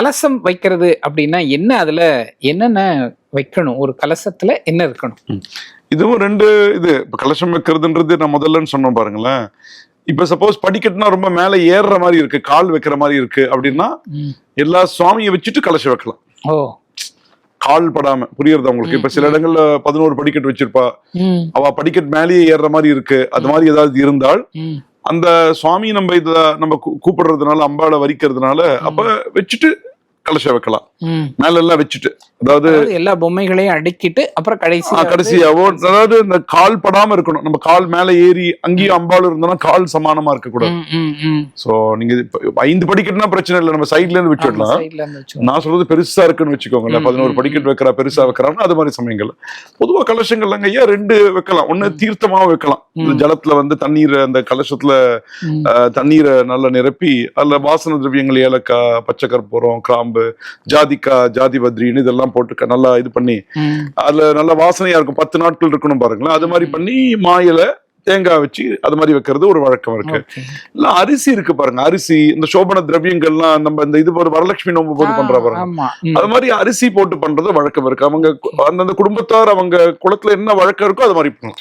கலசம் வைக்கிறது அப்படின்னா என்ன அதுல என்னென்ன வைக்கணும்? ஒரு கலசத்துல என்ன இருக்கணும்? இதுவும் ரெண்டு இது. இப்ப கலசம் வைக்கிறதுன்றது நான் முதல்லன்னு சொன்னோம் பாருங்களேன். இப்ப சப்போஸ் படிக்கட்டுனா ரொம்ப மேல ஏறுற மாதிரி இருக்கு கால் வைக்கிற மாதிரி இருக்கு அப்படின்னா. எல்லா சுவாமியை வச்சுட்டு கலசம் வைக்கலாம். ஓ. கால் படாம. புரியுறது உங்களுக்கு? இப்ப சில இடங்கள்ல பதினோரு படிக்கட்டு வச்சிருப்பா. அவ படிக்கட்டு மேலேயே ஏறுற மாதிரி இருக்கு. அது மாதிரி ஏதாவது இருந்தால். அந்த சுவாமி நம்ம இத நம்ம கூப்பிடுறதுனால அம்பாளை வரிக்கிறதுனால அப்ப வச்சுட்டு கலசம் வைக்கலாம். மேல எல்லாம் வச்சுட்டு அதாவது எல்லா பொம்மைகளையும் அடுக்கிட்டு அப்புறம் கடைசி கடைசியாவோ அதாவது இந்த கால் படாம இருக்கணும். நம்ம கால் மேல ஏறி அங்கேயும் அம்பாள் இருந்தோம்னா கால் சமானமா இருக்க கூடாது சோ நீங்க ஐந்து படிக்கட்டுனா பிரச்சனை இல்லை. நம்ம சைட்ல இருந்து விட்டுடலாம் நான் சொல்றது பெருசா இருக்குன்னு வச்சுக்கோங்களேன். பதினோரு படிக்கட்டு வைக்கிறா பெருசா வைக்கிறாங்கன்னா அது மாதிரி சமயங்கள். பொதுவா கலசங்கள்லங்க ஐயா ரெண்டு வைக்கலாம். ஒண்ணு தீர்த்தமாவும் வைக்கலாம். இந்த ஜலத்துல வந்து தண்ணீர் அந்த கலசத்துல தண்ணீரை நல்லா நிரப்பி அதுல வாசன திரவியங்கள் ஏலக்காய் பச்சை கற்பூரம் கிராம்பு ஜாதிக்காய் ஜாதி பத்ரின்னு இதெல்லாம் போட்டு நல்லா இது பண்ணி அதுல நல்ல வாசனையா இருக்கும். பத்து நாட்கள் இருக்கணும் பாருங்களேன். அது மாதிரி பண்ணி மாயில தேங்காய் வச்சு அது மாதிரி வைக்கிறது ஒரு வழக்கம் இருக்கு. இல்ல அரிசி இருக்கு பாருங்க. அரிசி இந்த சோபன திரவியங்கள்லாம் நம்ம இந்த இது போது வரலட்சுமி நோம்பு போது பண்ற பாருங்க. அது மாதிரி அரிசி போட்டு பண்றது வழக்கம் இருக்கு. அவங்க அந்தந்த குடும்பத்தார் அவங்க குளத்துல என்ன வழக்கம் இருக்கோ அது மாதிரி பண்ணலாம்.